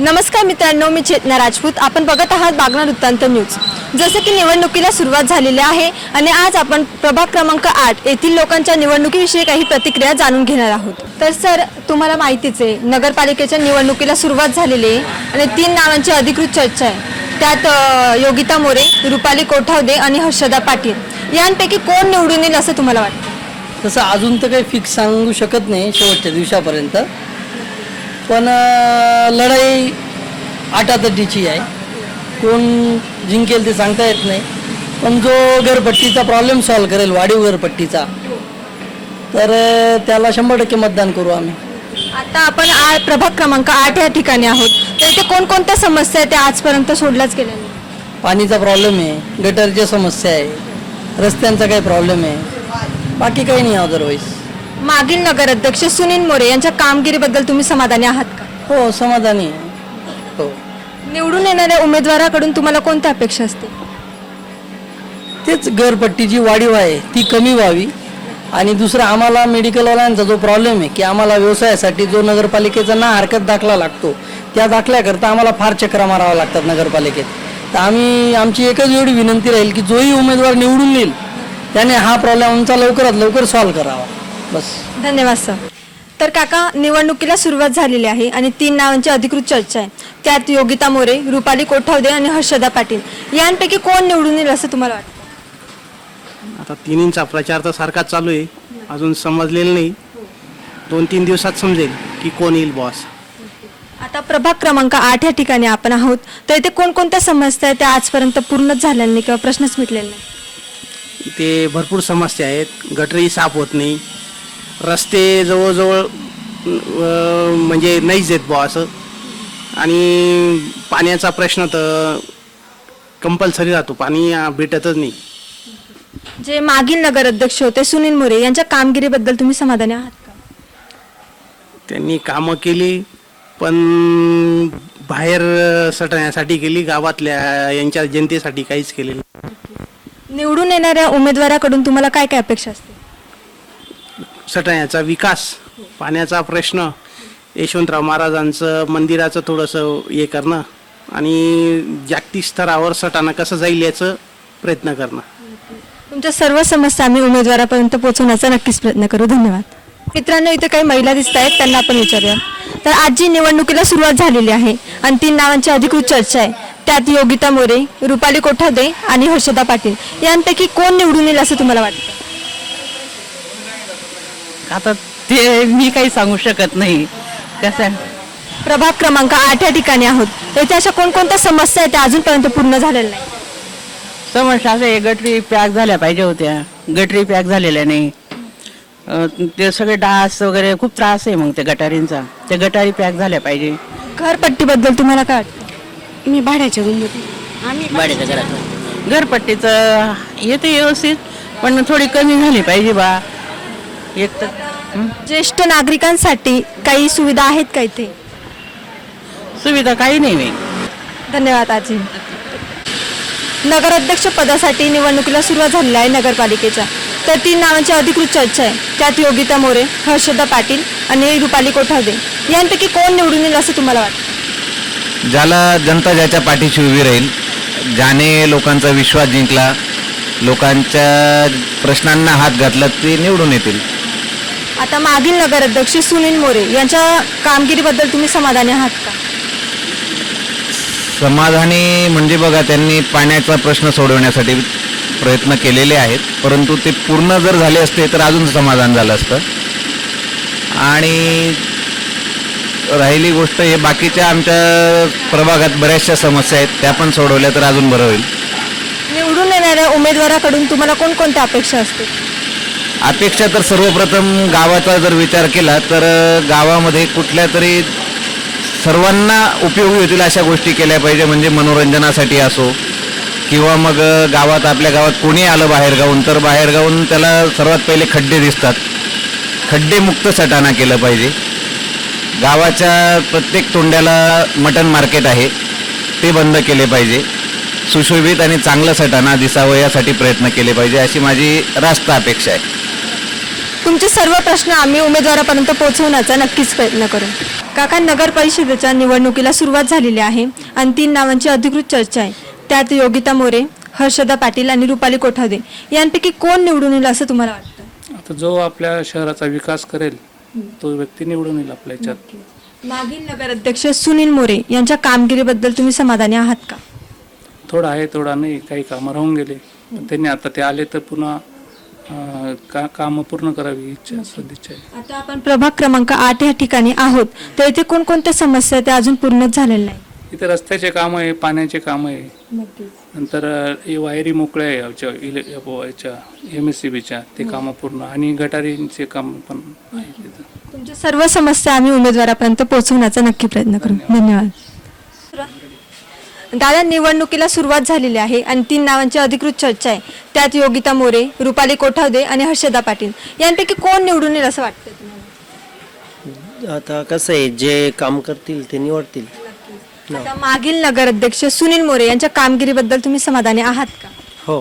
नमस्कार मित्रांनो मी चेतना राजपूत. आपण बघत आहात बागना वृत्तांत न्यूज. जसं की निवडणुकीला सुरुवात झालेली आहे आणि आज आपण प्रभाग क्रमांक आठ येथील लोकांच्या निवडणुकीविषयी काही प्रतिक्रिया जाणून घेणार आहोत. तर सर तुम्हाला माहितीच आहे नगरपालिकेच्या निवडणुकीला सुरुवात झालेली आहे आणि तीन नावांची अधिकृत चर्चा आहे. त्यात योगिता मोरे रुपाली कोठावदे आणि हर्षदा पाटील. यांपैकी कोण निवडून येईल असं तुम्हाला वाटतं? तसं अजून तर काही फिक्स सांगू शकत नाही शेवटच्या दिवसापर्यंत. पण लढाई आटातटीची आहे. कोण जिंकेल ते सांगता येत नाही. पण जो घरपट्टीचा प्रॉब्लेम सॉल्व करेल वाढीव घरपट्टीचा तर त्याला शंभर टक्के मतदान करू आम्ही. आता आपण आ प्रभाग क्रमांक आठ या ठिकाणी आहोत. तर इथे कोणकोणत्या समस्या आहेत त्या आजपर्यंत सोडल्याच गेल्या नाही पाणीचा प्रॉब्लेम आहे गटरच्या समस्या आहे रस्त्यांचा काही प्रॉब्लेम आहे. बाकी काही नाही अदरवाईज मागील नगराध्यक्ष सुनील मोरे यांच्या कामगिरीबद्दल तुम्ही समाधानी आहात का? हो समाधानी आहे. हो. निवडून येणाऱ्या उमेदवाराकडून तुम्हाला कोणत्या अपेक्षा असते तेच घरपट्टी जी वाढीव आहे ती कमी व्हावी. आणि दुसरं आम्हाला मेडिकलवाल्यांचा जो प्रॉब्लेम आहे की आम्हाला व्यवसायासाठी जो नगरपालिकेचा ना हरकत दाखला लागतो त्या दाखल्याकरता आम्हाला फार चक्रा माराव्या लागतात नगरपालिकेत. तर आम्ही आमची एकच एवढी विनंती राहील की जोही उमेदवार निवडून येईल त्याने हा प्रॉब्लेम आमचा लवकरात लवकर सॉल्व्ह करावा. बस. धन्यवाद सर. तर काका निवडणुकीला सुरुवात झालेली आहे आणि तीन नावांची अधिकृत चर्चा आहे. त्यात योगिता मोरे रुपाली कोठावदे आणि हर्षदा पाटील. यांपैकी कोण निवडून येईल असं तुम्हाला वाटतं? आता तिन्हींचा प्रचार तर सारखाच चालू आहे. अजून समजलेलं नाही. दोन तीन दिवसात समजेल की कोण येईल बॉस आता प्रभाग क्रमांक आठ या ठिकाणी आपण आहोत. तर इथे कोणकोणत्या समस्या आहेत त्या आजपर्यंत पूर्णच झाल्या नाही किंवा प्रश्नच मिटलेला नाही इथे भरपूर समस्या आहेत. गटरही साफ होत नाही. रस्ते जवळजवळ म्हणजे नाहीच आहेत बुवा असं. आणि पाण्याचा प्रश्न तर कंपल्सरी राहतो पाणी भेटतच नाही. जे मागील नगराध्यक्ष होते सुनील मोरे यांच्या कामगिरीबद्दल तुम्ही समाधानी आहात का? त्यांनी कामं केली पण बाहेर सटण्यासाठी केली गावातल्या यांच्या जनतेसाठी काहीच केलेलं. निवडून येणाऱ्या उमेदवाराकडून तुम्हाला काय काय अपेक्षा असते सटाण्याचा विकास पाण्याचा प्रश्न यशवंतराव महाराजांचं मंदिराचं थोडंसं हे करणं आणि जागतिक स्तरावर सटाणा कसं जाईल याचं प्रयत्न करणं. तुमच्या सर्व समस्या आम्ही उमेदवारापर्यंत पोहोचवण्याचा नक्कीच प्रयत्न करू. धन्यवाद. मित्रांनो इथे काही महिला दिसत आहेत त्यांना आपण विचारूया. तर आजची निवडणुकीला सुरुवात झालेली आहे. आणि तीन नावांची अधिकृत चर्चा आहे. त्यात योगिता मोरे रुपाली कोठादे आणि हर्षदा पाटील. यांपैकी कोण निवडून येईल असं तुम्हाला वाटतं? आता ते मी काही सांगू शकत नाही. कसं? प्रभाग क्रमांक आठ या ठिकाणी आहोत. इथे अशा कोणकोणत्या समस्या आहेत त्या अजूनपर्यंत पूर्ण झालेल्या नाही समस्या असं आहे गटरी पॅक झाल्या पाहिजे होत्या. गटरी पॅक झालेल्या नाही. अं, ते सगळे डास वगैरे खूप त्रास आहे मग त्या गटारींचा. त्या गटारी पॅक झाल्या पाहिजे. घरपट्टीबद्दल तुम्हाला काय वाटतं? मी भाड्याच्या रूममध्ये. आम्ही भाड्याच्या घरात. घरपट्टीचं येते व्यवस्थित पण थोडी कमी झाली पाहिजे बा. एक तर? ज्येष्ठ नागरिकांसाठी काही सुविधा आहेत का इथे? सुविधा काही नाही नाही धन्यवाद आजी. नगराध्यक्ष पदासाठी निवडणुकीला सुरुवात झालेली आहे नगरपालिकेच्या. तर तीन नावांची अधिकृत चर्चा आहे. त्यात योगिता मोरे हर्षदा पाटील आणि रुपाली कोठावदे यांपैकी कोण निवडून येईल असं तुम्हाला वाटतं? ज्याला जनता ज्याच्या पाठीशी उभी राहील ज्याने लोकांचा विश्वास जिंकला लोकांच्या प्रश्नांना हात घातला ते निवडून येतील. आता मागील नगराध्यक्ष सुनील मोरे यांच्या कामगिरीबद्दल तुम्ही समाधानी आहात का? समाधानी म्हणजे बघा त्यांनी पाण्याचा प्रश्न सोडवण्यासाठी प्रयत्न केलेले आहेत. परंतु ते पूर्ण जर झाले असते तर अजून समाधान झालं असतं. आणि राहिली गोष्ट हे बाकीच्या आमच्या प्रभागात बऱ्याचशा समस्या आहेत त्या पण सोडवल्या तर अजून बरं होईल. निवडून येणाऱ्या उमेदवाराकडून तुम्हाला कोणकोणत्या अपेक्षा असतील? अपेक्षा तर सर्वप्रथम गावाचा जर विचार केला तर गावामध्ये कुठल्या तरी सर्वांना उपयोगी होतील अशा गोष्टी केल्या पाहिजे म्हणजे मनोरंजनासाठी असो किंवा मग गावात आपल्या गावात कोणी आलं बाहेरगावून तर बाहेरगावून त्याला सर्वात पहिले खड्डे दिसतात. खड्डेमुक्त सटाणा केलं पाहिजे. गावाच्या प्रत्येक तोंड्याला मटन मार्केट आहे ते बंद केले पाहिजे. सुशोभित आणि चांगलं सटाणा दिसावं यासाठी प्रयत्न केले पाहिजे अशी माझी रास्त अपेक्षा आहे. तुमचे सर्व प्रश्न आम्ही उमेदवारापर्यंत पोहोचवण्याचा नक्कीच प्रयत्न करू. काका नगर परिषदेच्या निवडणुकीला सुरुवात झालेली आहे. आणि तीन नावांची अधिकृत चर्चा आहे. त्यात योगिता मोरे हर्षदा पाटील आणि रुपाली कोठावदे यांपैकी कोण निवडून येईल असं तुम्हाला वाटतं? आता जो आपल्या शहराचा विकास करेल तो व्यक्ती निवडून येईल आपल्या याच्यात. मागील नगराध्यक्ष सुनील मोरे यांच्या कामगिरीबद्दल तुम्ही समाधानी आहात का? थोडा आहे थोडा नाही काही कामं राहून गेले. त्यांनी आता ते आले तर पुन्हा का कामं पूर्ण करावी इच्छा सदिच्छा आहे. आता आपण प्रभाग क्रमांक आठ या ठिकाणी आहोत. तर इथे कोणकोणत्या समस्या त्या अजून पूर्णच झालेल्या नाही इथे रस्त्याचे काम आहे पाण्याचे काम आहे. नंतर हे वायरी मोकळ्या आहे याच्या इले या- याच्या एम एस सी बीच्या ते कामं पूर्ण. आणि गटारींचे काम पण आहे तिथं तुमच्या सर्व समस्या आम्ही उमेदवारापर्यंत पोहोचवण्याचा नक्की प्रयत्न करू. धन्यवाद. दादा निवडणुकीला सुरुवात झालेली आहे आणि तीन नावांची अधिकृत चर्चा आहे. त्यात योगिता मोरे रुपाली कोठावदे आणि हर्षदा पाटील. यांपैकी कोण निवडून येईल असं वाटतं तुम्हाला? आता कसं आहे जे काम करतील ते निवडतील. आता मागील नगराध्यक्ष सुनील मोरे यांच्या कामगिरीबद्दल तुम्ही समाधानी आहात का? हो.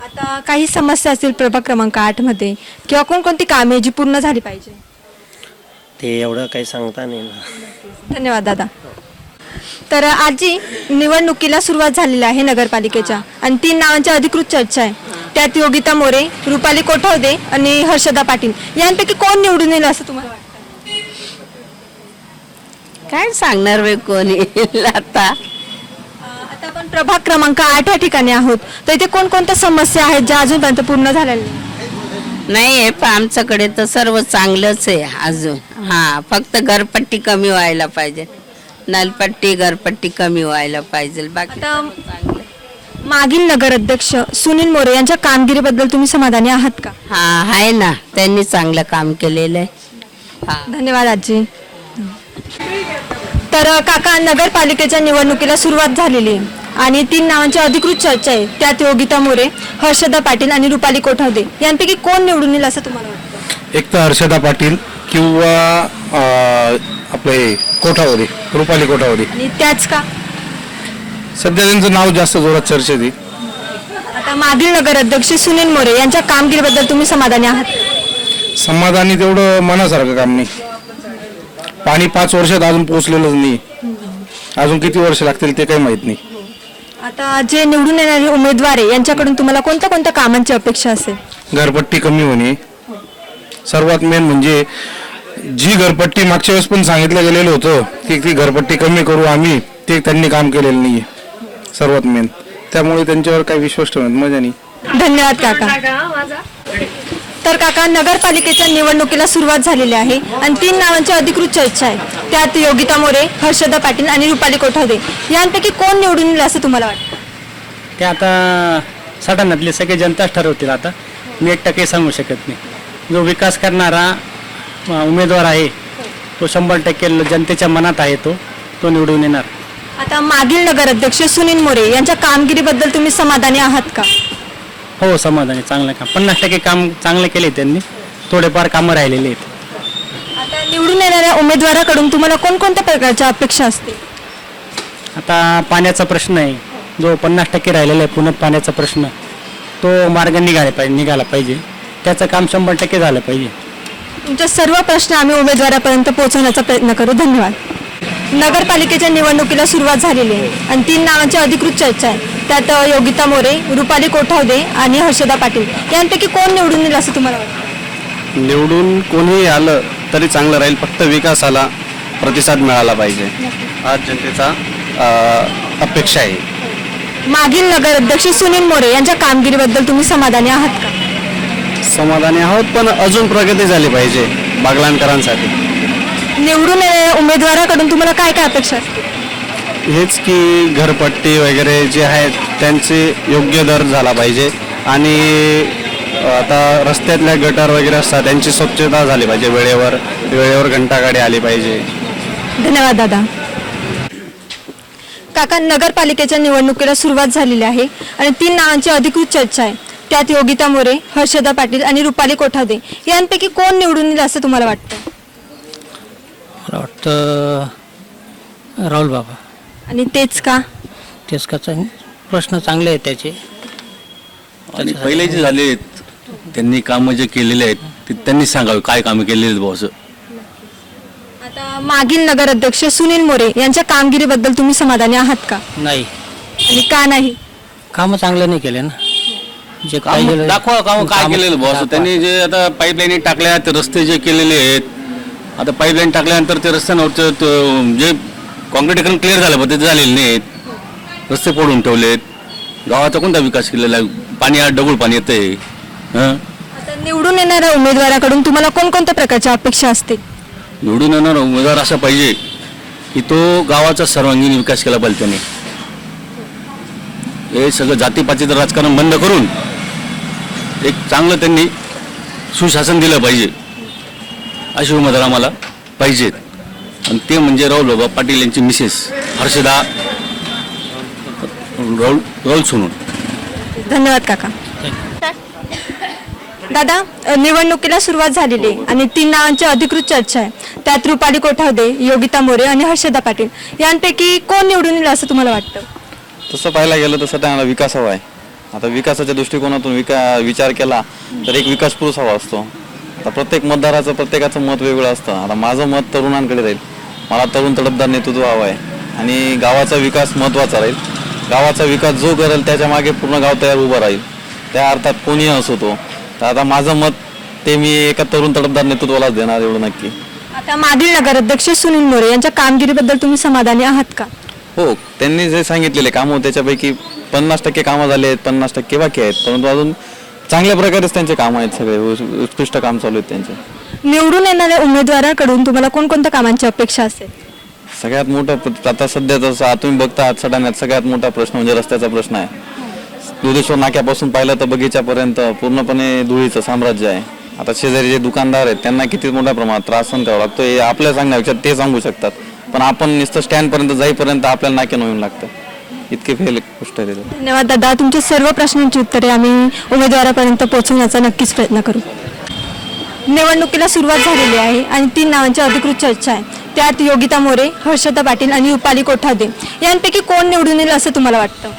आता काही समस्या असतील प्रभाग क्रमांक आठमध्ये किंवा कोणकोणती कामे जी पूर्ण झाली पाहिजे? ते एवढं काही सांगता नाही ना धन्यवाद दादा. तर आजी निवडणुकीला सुरुवात झालेली आहे नगरपालिकेच्या आणि तीन नावांची अधिकृत चर्चा आहे. त्यात योगिता मोरे रुपाली कोठावदे आणि हर्षदा पाटील. यांपैकी कोण निवडून येईल असं तुम्हाला वाटतं? काय सांगणार वे कोणी आता? आता आपण प्रभाग क्रमांक आठ या ठिकाणी आहोत. तर इथे कोणकोणत्या समस्या आहेत ज्या अजूनपर्यंत पूर्ण झालेल्या नाही? नाही आहे पण आमच्याकडे तर सर्व चांगलंच आहे अजून. हा फक्त घरपट्टी कमी व्हायला पाहिजे. नलपट्टी घरपट्टी कमी व्हायला पाहिजे. बाकी आता सर्व चांगलं. आहे. मागील नगराध्यक्ष सुनील मोरे यांच्या कामगिरीबद्दल तुम्ही समाधानी आहात का? हा आहे ना. त्यांनी चांगलं काम केलेलं आहे. हा. धन्यवाद आजी. तर अ, काका नगरपालिकेच्या निवडणुकीला सुरुवात झालेली आहे. आणि तीन नावांची अधिकृत चर्चा आहे. त्यात योगिता मोरे हर्षदा पाटील आणि रुपाली कोठावदे. यांपैकी कोण निवडून येईल असं तुम्हाला वाटतं? एक तर हर्षदा पाटील किंवा आपले कोठावरी रुपाली कोठावरी आणि त्याच का? सध्या त्यांचं नाव जास्त जोरात चर्चेत आहे. आता मागील नगराध्यक्ष सुनील मोरे यांच्या कामगिरीबद्दल तुम्ही समाधानी आहात? समाधानी तेवढं मनासारखं काम नाही. पाणी पाच वर्षात अजून पोहोचलेलंच नाही. अजून किती वर्ष लागतील ते काही माहीत नाही. आता जे निवडून येणारे उमेदवार आहे यांच्याकडून तुम्हाला कोणत्या कोणत्या कामांची अपेक्षा असेल? घरपट्टी कमी होणे. सर्वात मेन म्हणजे जी घरपट्टी मागच्या वेळेस पण सांगितलं गेलेलं होतं की ती घरपट्टी कमी करू आम्ही ते त्यांनी काम केलेलं नाही सर्वात मेन त्यामुळे त्यांच्यावर काही विश्वास ठेवण्यात मजा नाही. धन्यवाद काका. तर काका नगरपालिकेच्या निवडणुकीला सुरुवात झालेली आहे आणि तीन नावांची अधिकृत चर्चा आहे. त्यात योगिता मोरे हर्षदा पाटील आणि रुपाली कोठावदे यांपैकी कोण निवडून येईल असं तुम्हाला वाटतं? ते आता सटाणातले सगळे जनताच ठरवतील आता. मी एक टक्के सांगू शकत नाही. जो विकास करणारा उमेदवार आहे. तो शंभर टक्के जनतेच्या मनात आहे तो. तो निवडून येणार. आता मागील नगराध्यक्ष सुनील मोरे यांच्या कामगिरीबद्दल तुम्ही समाधानी आहात का? हो समाधानी चांगलं काम. पन्नास टक्के काम चांगलं केले त्यांनी. थोडेफार कामं राहिलेले आहेत. आता निवडून येणाऱ्या उमेदवाराकडून तुम्हाला कोणकोणत्या प्रकारच्या अपेक्षा असतील? आता पाण्याचा प्रश्न आहे. जो पन्नास टक्के राहिलेला आहे पुन्हा पाण्याचा प्रश्न. तो मार्ग निघाला पाहिजे निघाला पाहिजे. त्याचं काम शंभर टक्के झालं पाहिजे. तुमचे सर्व प्रश्न आम्ही उमेदवारापर्यंत पोहोचवण्याचा प्रयत्न करू. धन्यवाद. नगरपालिकेच्या निवडणुकीला सुरुवात झालेली आहे आणि तीन नावांची अधिकृत चर्चा आहे. त्यात योगिता मोरे रुपाली कोठावदे आणि हर्षदा पाटील. यांपैकी कोण निवडून येईल असं तुम्हाला वाटतं? निवडून कोणीही आलं तरी चांगलं राहील. फक्त विकासाला प्रतिसाद मिळाला पाहिजे. हा जनतेचा अपेक्षा आहे. मागील नगराध्यक्ष सुनील मोरे यांच्या कामगिरीबद्दल तुम्ही समाधानी आहात का? समाधानी आहोत पण अजून प्रगती झाली पाहिजे बागलांकरांसाठी. निवडून येणाऱ्या उमेदवाराकडून तुम्हाला काय काय अपेक्षा असतील? हेच की घरपट्टी वगैरे जे आहेत त्यांचे योग्य दर झाला पाहिजे. आणि आता रस्त्यातल्या गटार वगैरे असतात त्यांची स्वच्छता झाली पाहिजे वेळेवर वेळेवर घंटागाडी आली पाहिजे. धन्यवाद दादा. काका नगरपालिकेच्या निवडणुकीला सुरुवात झालेली आहे आणि तीन नावांची अधिकृत चर्चा आहे. त्यात योगिता मोरे हर्षदा पाटील आणि रुपाली कोठावदे यांपैकी कोण निवडून येईल असं तुम्हाला वाटतं? मला वाटतं राहुल बाबा. आणि तेच का? तेच का चांग प्रश्न चांगले आहेत त्याचे. आणि पहिले जे झाले आहेत, त्यांनी कामं जे केलेले आहेत ते त्यांनी सांगावे काय कामं केलेली आहेत बुवा असं. आता मागील नगराध्यक्ष सुनील मोरे यांच्या कामगिरीबद्दल तुम्ही समाधानी आहात का? नाही. आणि का नाही? कामं चांगले नाही केले ना. जे काम पाहिजे दाखवा काम काय केलेलं बुवा असं त्यांनी जे आता पाईपलाईन टाकल्या ते रस्ते जे केलेले आहेत आता पाईपलाईन टाकल्यानंतर ते रस्त्यांवरचं जे कॉन्क्रीटीकरण क्लिअर झालं पण ते झालेले नाहीत. रस्ते फोडून ठेवलेत. गावाचा कोणता विकास केलेला आहे? पाणी डगुळ पाणी येतंय. हं? आता निवडून येणाऱ्या उमेदवाराकडून तुम्हाला कोणकोणत्या प्रकारच्या अपेक्षा असतील निवडून येणारा उमेदवार असा पाहिजे की तो गावाचा सर्वांगीण विकास केला पाहिजे त्याने. हे सगळं जातीपातीचं राजकारण बंद करून एक चांगलं त्यांनी सुशासन दिलं पाहिजे. असे उमेदवार आम्हाला पाहिजेत आणि ते म्हणजे राहुल बाबा पाटील यांची मिसेस हर्षदा राहुल राहुल सोनून धन्यवाद काका. दादा निवडणुकीला सुरुवात झालेली आहे आणि तीन नावांची अधिकृत चर्चा आहे. त्यात रुपाली कोठावदे योगिता मोरे आणि हर्षदा पाटील. यांपैकी कोण निवडून येईल असं तुम्हाला वाटतं? तसं पाहायला गेलं तर सध्या विकास हवा आहे. आता विकासाच्या दृष्टिकोनातून विका विचार केला तर एक विकास पुरुष हवा असतो. आता प्रत्येक मतदाराचं प्रत्येकाचं मत वेगळं असतं. आता माझं मत तरुणांकडे राहील मला तरुण तडफदार नेतृत्व हवं आहे. आणि गावाचा विकास महत्त्वाचा राहील. गावाचा विकास जो करेल त्याच्यामागे पूर्ण गाव तयार उभं राहील. त्या अर्थात कोणीही असो तो तर आता माझं मत ते मी एका तरुण तडफदार नेतृत्वालाच देणार एवढं नक्की. आता मागील नगराध्यक्ष सुनील मोरे यांच्या कामगिरीबद्दल तुम्ही समाधानी आहात का? हो त्यांनी जे सांगितलेले कामं त्याच्यापैकी पन्नास टक्के कामं झाले आहेत पन्नास टक्के बाकी आहेत. परंतु अजून चांगल्या प्रकारेच त्यांचे कामं आहेत सगळे उस- उत्कृष्ट काम चालू आहेत त्यांचे. निवडून येणाऱ्या उमेदवाराकडून तुम्हाला कोणकोणत्या कामांची अपेक्षा असेल? सगळ्यात मोठा प्र- आता सध्या जसं तुम्ही बघता आहात सडाण्यात सगळ्यात मोठा प्रश्न म्हणजे रस्त्याचा प्रश्न आहे. दुधेश्वर नाक्यापासून पाहिलं तर बगीच्यापर्यंत पूर्णपणे धुळीचं साम्राज्य आहे. आता शेजारी जे दुकानदार आहेत त्यांना किती मोठ्या प्रमाणात त्रास सहन करावा लागतो हे आपल्या सांगण्यापेक्षा ते सांगू शकतात. पण आपण नुसतं स्टँडपर्यंत जाईपर्यंत आपल्याला नाक्यानं येऊन लागतं. इतके फेल गोष्ट आहे त्याच्यात. धन्यवाद दादा. तुमच्या सर्व प्रश्नांची उत्तरे आम्ही उमेदवारापर्यंत पोहोचवण्याचा नक्कीच प्रयत्न करू. निवडणुकीला सुरुवात झालेली आहे आणि तीन नावांची अधिकृत चर्चा आहे. त्यात योगिता मोरे हर्षदा पाटील आणि रुपाली कोठावदे यांपैकी कोण निवडून येईल असं तुम्हाला वाटतं?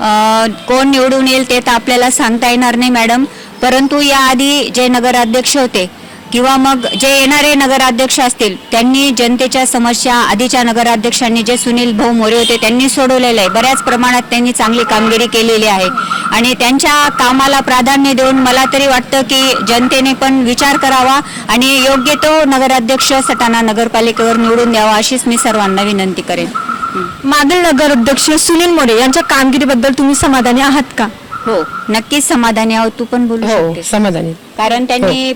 अ, कोण निवडून येईल ते तर आपल्याला सांगता येणार नाही मॅडम. परंतु याआधी जे नगराध्यक्ष होते किंवा मग जे येणारे नगराध्यक्ष असतील त्यांनी जनतेच्या समस्या आधीच्या नगराध्यक्षांनी जे सुनील भाऊ मोरे होते त्यांनी सोडवलेलं आहे. बऱ्याच प्रमाणात त्यांनी चांगली कामगिरी केलेली आहे. आणि त्यांच्या कामाला प्राधान्य देऊन मला तरी वाटतं की जनतेने पण विचार करावा आणि योग्य तो नगराध्यक्ष सटाणा नगरपालिकेवर निवडून द्यावा अशीच मी सर्वांना विनंती करेन. मागील नगराध्यक्ष सुनील मोरे यांच्या कामगिरीबद्दल तुम्ही समाधानी आहात का? हो नक्कीच समाधानी आहोत तू पण बोलू शकते समाधानी. कारण त्यांनी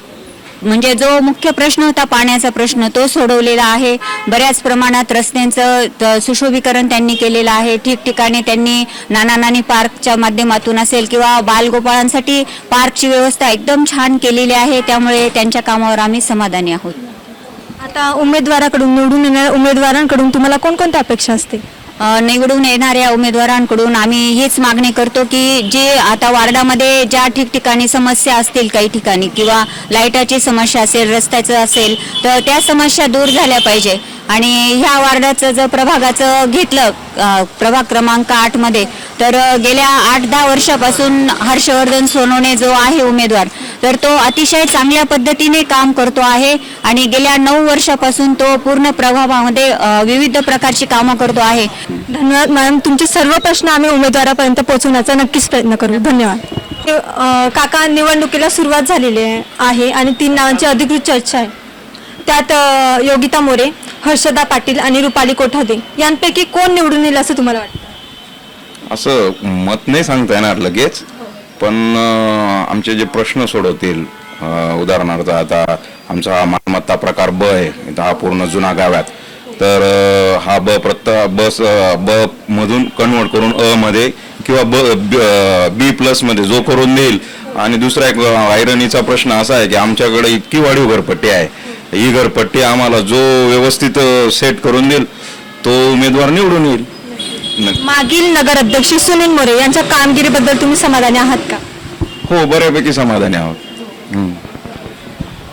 म्हणजे जो मुख्य प्रश्न होता पाण्याचा प्रश्न तो सोडवलेला आहे. बऱ्याच प्रमाणात रस्त्यांचं त- सुशोभीकरण त्यांनी केलेलं आहे. ठिकठिकाणी त्यांनी नाना नानी पार्कच्या माध्यमातून असेल किंवा बालगोपाळांसाठी पार्कची व्यवस्था एकदम छान केलेली आहे त्यामुळे त्यांच्या कामावर आम्ही समाधानी आहोत. आता उमेदवाराकडून निवडून येणाऱ्या उमेदवारांकडून तुम्हाला कोणकोणत्या अपेक्षा असतील? निवडून येणाऱ्या उमेदवारांकडून आम्ही हीच मागणी करतो की जे आता वार्डामध्ये ज्या ठिकठिकाणी समस्या असतील काही ठिकाणी किंवा लाईटाची समस्या असेल रस्त्याचं असेल तर त्या समस्या दूर झाल्या पाहिजे. आणि ह्या वार्डाचं जर प्रभागाचं घेतलं प्रभाग क्रमांक आठमध्ये तर गेल्या आठ दहा वर्षापासून हर्षवर्धन सोनवणे जो आहे उमेदवार तर तो अतिशय चांगल्या पद्धतीने काम करतो आहे आणि गेल्या नऊ वर्षापासून तो पूर्ण प्रभागामध्ये अ, विविध प्रकारची कामं करतो आहे. धन्यवाद मॅडम. तुमचे सर्व प्रश्न आम्ही उमेदवारापर्यंत पोहोचवण्याचा नक्कीच प्रयत्न करू. धन्यवाद. काका निवडणुकीला सुरुवात झालेली आहे- आणि तीन नावांची अधिकृत चर्चा आहे. त्यात योगिता मोरे हर्षदा पाटील आणि रुपाली कोठादे. यांपैकी कोण निवडून येईल असं तुम्हाला वाटतं? असं मत नाही सांगता येणार लगेच. पण आमचे जे प्रश्न सोडवतील उदाहरणार्थ आता आमचा हा मालमत्ता प्रकार ब आहे इथं हा पूर्ण जुना गावात तर हा ब प्रत्य बस ब मधून कन्वर्ट करून अ मध्ये किंवा ब बी प्लसमध्ये जो करून देईल. आणि दुसरा एक आयरनीचा प्रश्न असा आहे की आमच्याकडे इतकी वाढीव घरपट्टी आहे. ही घरपट्टी आम्हाला जो व्यवस्थित सेट करून देईल तो उमेदवार निवडून येईल. मागील नगराध्यक्ष सुनील मोरे यांच्या कामगिरीबद्दल तुम्ही समाधानी आहात का? हो बऱ्यापैकी समाधानी आहोत. हम्म.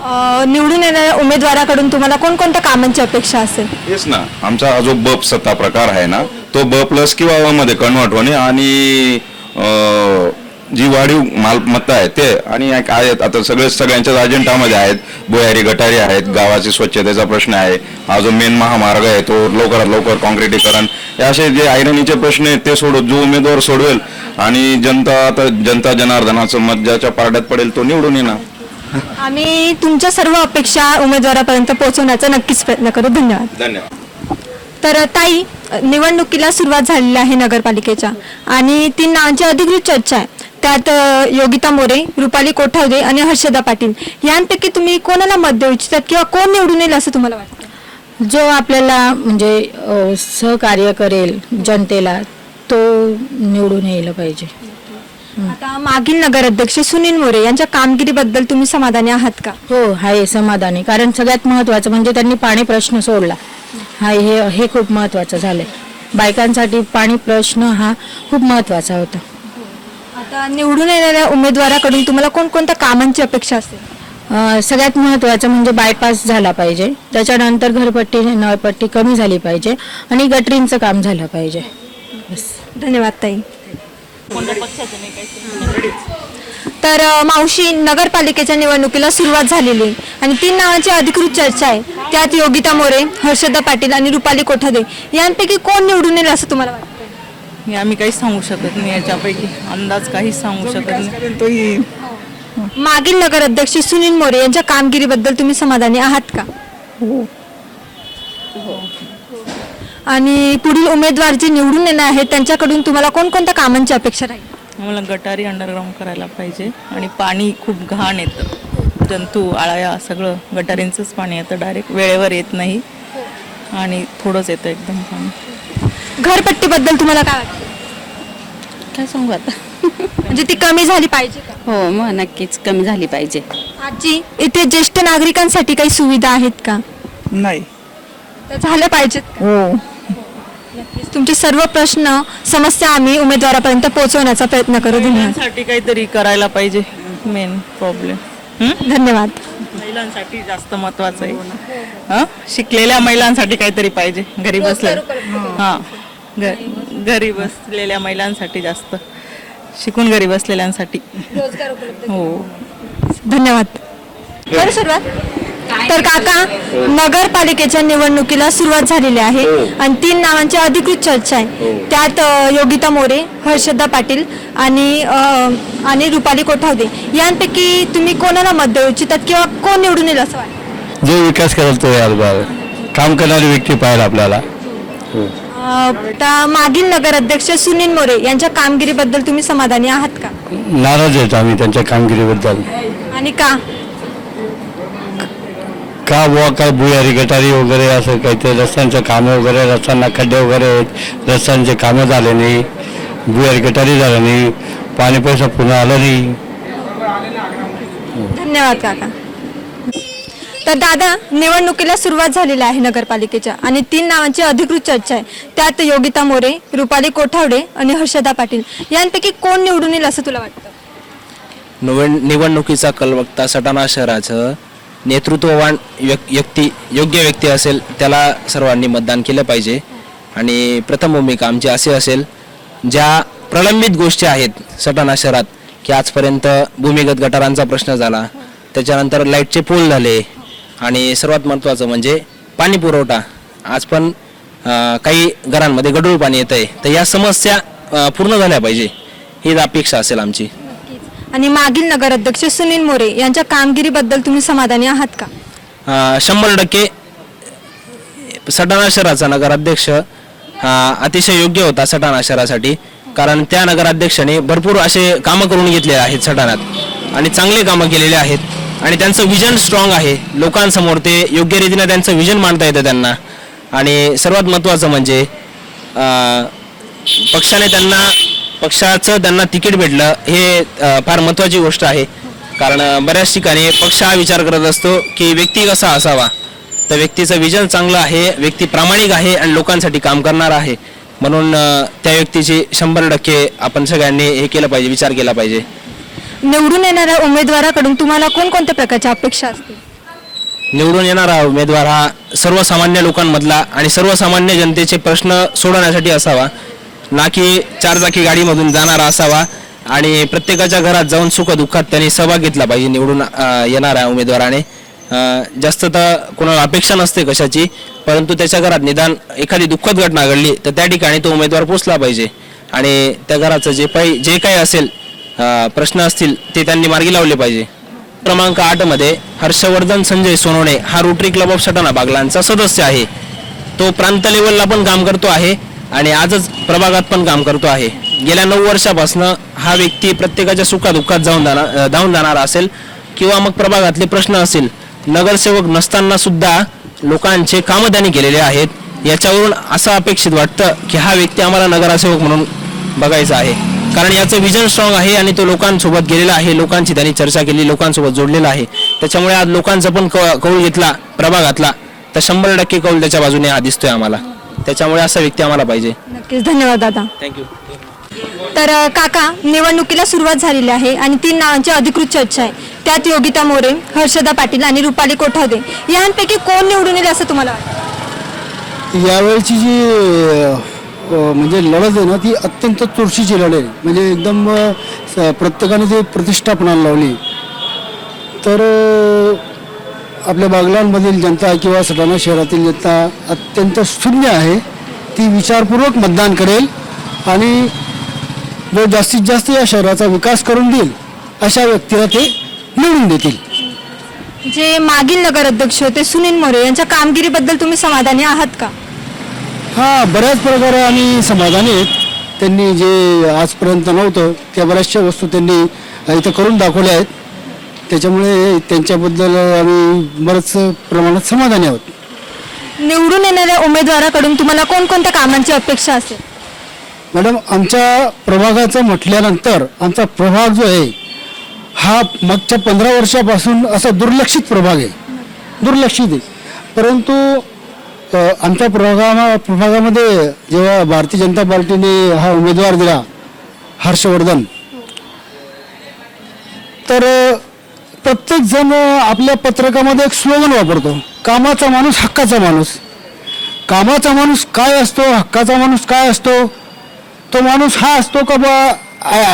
अ, निवडून येणाऱ्या उमेदवाराकडून तुम्हाला कोणकोणत्या कामांची अपेक्षा असेल? तेच ना आमचा हा जो ब सत्ता प्रकार आहे ना तो ब प्लस किंवा व मध्ये कन्वर्ट होणे आणि अं, जी वाढीव मालमत्ता आहे ते आणि एक आहेत. आता सगळे सगळ्यांच्याच अजेंडामध्ये आहेत. भुयारी गटारी आहेत. गावाची स्वच्छतेचा प्रश्न आहे. हा जो मेन महामार्ग आहे तो लवकरात लवकर काँक्रिटीकरण हे असे जे ऐरणीचे प्रश्न आहेत ते सोडत जो उमेदवार सोडवेल आणि जनता आता जनता जनार्दनाचं मत ज्याच्या पारड्यात पडेल तो निवडून येणार. आम्ही तुमच्या सर्व अपेक्षा उमेदवारापर्यंत पोहोचवण्याचा नक्कीच प्रयत्न करू. धन्यवाद. धन्यवाद. तर ताई निवडणुकीला सुरुवात झालेली आहे नगरपालिकेच्या आणि तीन नावांची अधिकृत चर्चा आहे. त्यात योगिता मोरे रुपाली कोठावदे आणि हर्षदा पाटील. यांपैकी तुम्ही कोणाला मत देऊ इच्छितात किंवा कोण निवडून येईल असं तुम्हाला वाटतं? जो आपल्याला म्हणजे सहकार्य करेल जनतेला तो निवडून यायला पाहिजे. आता मागील नगराध्यक्ष सुनील मोरे यांच्या कामगिरीबद्दल तुम्ही समाधानी आहात का? हो आहे समाधानी. कारण सगळ्यात महत्वाचं म्हणजे त्यांनी पाणी प्रश्न सोडला. हा हे हे खूप महत्वाचं झालंय. बायकांसाठी पाणी प्रश्न हा खूप महत्त्वाचा होता. आता निवडून येणाऱ्या उमेदवाराकडून तुम्हाला कोणकोणत्या कामांची अपेक्षा असेल? अ, सगळ्यात महत्वाचं म्हणजे बायपास झाला पाहिजे. त्याच्यानंतर घरपट्टी नळपट्टी कमी झाली पाहिजे आणि गटरींचं काम झालं पाहिजे. बस. धन्यवाद ताई. तर अ, मावशी नगरपालिकेच्या निवडणुकीला सुरुवात झालेली आणि तीन नावांची अधिकृत चर्चा आहे. त्यात योगिता मोरे हर्षदा पाटील आणि रुपाली कोठादे यांपैकी कोण निवडून येईल असं तुम्हाला वाटतं? हे आम्ही काहीच सांगू शकत नाही याच्यापैकी. अंदाज काहीच सांगू शकत नाही. मागील नगराध्यक्ष सुनील मोरे यांच्या कामगिरीबद्दल तुम्ही समाधानी आहात का? आणि पुढील उमेदवार जे निवडून येणार आहेत त्यांच्याकडून तुम्हाला कोणकोणत्या कामांची अपेक्षा राहील? आम्हाला गटारी अंडरग्राऊंड करायला पाहिजे आणि पाणी खूप घाण येतं. जंतू आळ्या सगळं गटारींचंच पाणी येतं. डायरेक्ट वेळेवर येत नाही. आणि थोडंच येतं एकदम पाणी. घरपट्टीबद्दल तुम्हाला काय वाटतं? काय सांगू आता? म्हणजे ती कमी झाली पाहिजे का? हो मग नक्कीच कमी झाली पाहिजे. आजी इथे ज्येष्ठ नागरिकांसाठी काही सुविधा आहेत का? नाही. तर झाल्या पाहिजेत हो. नक्कीच. तुमचे सर्व प्रश्न समस्या आम्ही उमेदवारापर्यंत पोहोचवण्याचा प्रयत्न करू. धन्यवाद. महिलांसाठी काहीतरी करायला पाहिजे मेन प्रॉब्लेम धन्यवाद. महिलांसाठी जास्त महत्वाचं आहे. हं? शिकलेल्या महिलांसाठी काहीतरी पाहिजे घरी बसल्या. हा. घ- घरी बसलेल्या महिलांसाठी जास्त. शिकून घरी बसलेल्यांसाठी हो. धन्यवाद. करू सुरुवात. तर काका नगरपालिकेच्या निवडणुकीला सुरुवात झालेली आहे आणि तीन नावांची अधिकृत चर्चा आहे. त्यात अ, योगिता मोरे हर्षदा पाटील आणि अ, आणि रुपाली कोठावदे. यांपैकी तुम्ही कोणाला मत देऊ इच्छितात किंवा कोण निवडून येईल असं वाटतं? जो विकास करेल तो यार बार काम करणारी व्यक्ती पाहिजे आपल्याला. आता मागील नगराध्यक्ष सुनील मोरे यांच्या कामगिरीबद्दल तुम्ही समाधानी आहात का? नाराज आहेत आम्ही त्यांच्या कामगिरीबद्दल. आणि का? का बुवा काय भुयारी गटारी वगैरे असं काहीतरी रस्त्यांचं कामं वगैरे रस्त्यांना खड्डे वगैरे आहेत रस्त्यांचे कामं झाले नाही भुयारी गटारी झालं नाही पाणी पैसा पुन्हा आलं नाही. धन्यवाद काका. तर दादा निवडणुकीला सुरुवात झालेली आहे नगरपालिकेच्या आणि तीन नावांची अधिकृत चर्चा आहे. त्यात योगिता मोरे रुपाली कोठावडे आणि हर्षदा पाटील. यांपैकी कोण निवडून येईल असं तुला वाटतं? निवड निवडणुकीचा कल बघता सटाणा शहराचं नेतृत्ववान व्यक- व्यक्ती योग्य व्यक्ती असेल त्याला सर्वांनी मतदान केलं पाहिजे. आणि प्रथम भूमिका आमची अशी असेल ज्या प्रलंबित गोष्टी आहेत सटाणा शहरात की आजपर्यंत भूमिगत गटारांचा प्रश्न झाला. त्याच्यानंतर लाईटचे पोल झाले. आणि सर्वात महत्त्वाचं म्हणजे पाणी पुरवठा. आज पण काही घरांमध्ये गढूळ पाणी येत आहे तर या समस्या पूर्ण झाल्या पाहिजे. हीच अपेक्षा असेल आमची. आणि मागील नगराध्यक्ष सुनील मोरे यांच्या कामगिरीबद्दल तुम्ही समाधानी आहात का? शंभर टक्के सटाणा शहराचा नगराध्यक्ष हा अतिशय योग्य होता सटाणा शहरासाठी. कारण त्या नगराध्यक्षाने भरपूर असे कामं करून घेतले आहेत सटाण्यात. आणि चांगले कामं केलेले आहेत. आणि त्यांचं विजन स्ट्रॉंग आहे. लोकांसमोर ते योग्य रीतीनं त्यांचं विजन मांडता येतं त्यांना. आणि सर्वात महत्त्वाचं म्हणजे अं, पक्षाने त्यांना पक्षाचं त्यांना तिकीट भेटलं हे अं, फार महत्त्वाची गोष्ट आहे. कारण अं, बऱ्याच ठिकाणी पक्ष हा विचार करत असतो की व्यक्ती कसा असावा. तर व्यक्तीचं विजन चांगलं आहे व्यक्ती प्रामाणिक आहे आणि लोकांसाठी काम करणार आहे. म्हणून अं, त्या व्यक्तीची शंभर टक्के आपण सगळ्यांनी हे केलं पाहिजे विचार केला पाहिजे. निवडून येणाऱ्या उमेदवाराकडून तुम्हाला कोणकोणत्या प्रकारच्या अपेक्षा असतील? निवडून येणारा उमेदवार हा सर्वसामान्य लोकांमधला आणि सर्वसामान्य जनतेचे प्रश्न सोडवण्यासाठी असावा. ना की चारचाकी गाडीमधून जाणारा असावा आणि प्रत्येकाच्या घरात जाऊन सुखदुःखात त्यांनी सहभाग घेतला पाहिजे निवडून अ, येणाऱ्या उमेदवाराने. अ, जास्त तर कोणाला अपेक्षा नसते कशाची परंतु त्याच्या घरात निदान एखादी दुःखद घटना घडली तर त्या ठिकाणी तो उमेदवार पोचला पाहिजे. आणि त्या घराचं जे पाहि जे काही असेल प्रश्न असतील ते त्यांनी मार्गी लावले पाहिजे. क्रमांक आठमध्ये हर्षवर्धन संजय सोनवणे हा रोटरी क्लब ऑफ सटाणा बागलांचा सदस्य आहे. तो प्रांत लेवलला पण काम करतो आहे आणि आजच प्रभागात पण काम करतो आहे. गेल्या नऊ वर्षापासून हा व्यक्ती प्रत्येकाच्या सुखादुःखात जाऊन जाणार धावून जाणारा असेल किंवा मग प्रभागातले प्रश्न असेल नगरसेवक नसताना सुद्धा लोकांचे कामं त्यांनी केलेले आहेत. याच्यावरून असं अपेक्षित वाटतं की हा व्यक्ती आम्हाला नगरसेवक म्हणून बघायचा आहे. कारण याचं विजन स्ट्रॉंग आहे आणि तो लोकांसोबत गेलेला आहे. लोकांची त्यांनी चर्चा केली लोकांसोबत जोडलेला आहे. त्याच्यामुळे आज लोकांचा पण कौ- कौल घेतला प्रभागातला तर शंभर टक्के कौल त्याच्या बाजूने हा दिसतोय आम्हाला. त्याच्यामुळे असा व्यक्ती आम्हाला पाहिजे. नक्कीच. धन्यवाद दादा. थँक्यू तर काका निवडणुकीला सुरुवात झालेली आहे आणि तीन नावांची अधिकृत चर्चा आहे. त्यात योगिता मोरे हर्षदा पाटील आणि रुपाली कोठावदे यांपैकी कोण निवडून येईल असं तुम्हाला वाटतं? यावेळची जी म्हणजे लढत आहे ना ती अत्यंत चुरशीची लढत आहे. म्हणजे एकदम प्रत्येकाने ती प्रतिष्ठापणाला लावली तर आपल्या बागलांमधील जनता किंवा सटाणा शहरातील जनता अत्यंत शून्य आहे. ती विचारपूर्वक मतदान करेल आणि जो जास्तीत जास्त या शहराचा विकास करून देईल अशा व्यक्तीला ते निवडून देतील. जे मागील नगर अध्यक्ष होते सुनील मोरे यांच्या कामगिरीबद्दल तुम्ही समाधानी आहात का? हा बऱ्याच प्रकारे आम्ही समाधानी आहेत. त्यांनी जे आजपर्यंत नव्हतं त्या बऱ्याचशा वस्तू त्यांनी इथं करून दाखवल्या आहेत. त्याच्यामुळे त्यांच्याबद्दल आम्ही बरंच प्रमाणात समाधानी आहोत. निवडून येणाऱ्या उमेदवाराकडून तुम्हाला कोणकोणत्या कामांची अपेक्षा असेल? मॅडम आमच्या प्रभागाचं म्हटल्यानंतर आमचा प्रभाग जो आहे हा मागच्या पंधरा वर्षापासून असा दुर्लक्षित प्रभाग आहे. दुर्लक्षित आहे. परंतु आमच्या प्रभागा प्रभागामध्ये जेव्हा भारतीय जनता पार्टीने हा उमेदवार दिला हर्षवर्धन तर प्रत्येकजण प्रत्येक जण आपल्या पत्रकामध्ये एक स्लोगन वापरतो. कामाचा माणूस हक्काचा माणूस. कामाचा माणूस काय असतो हक्काचा माणूस काय असतो? तो माणूस हा असतो का बा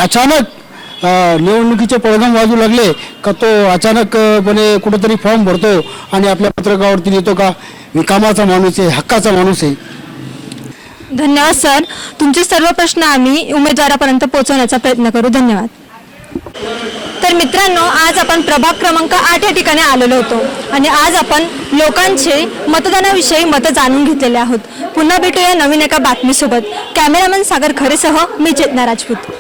अचानक निवडणुकीचे परिणाम वाजू लागले का तो अचानकपणे कुठंतरी फॉर्म भरतो आणि आपल्या पत्रकावरती येतो का? मी कामाचा माणूस आहे हक्काचा माणूस आहे. धन्यवाद सर. तुमचे सर्व प्रश्न आम्ही उमेदवारापर्यंत पोहोचवण्याचा प्रयत्न करू. धन्यवाद. तर मित्रांनो आज आपण प्रभाग क्रमांक आठ या ठिकाणी आलेलो होतो आणि आज आपण लोकांचे मतदानाविषयी मतं जाणून घेतलेले आहोत. पुन्हा भेटूया नवीन एका बातमीसोबत. कॅमेरामॅन सागर खरेसह मी चेतना राजपूत.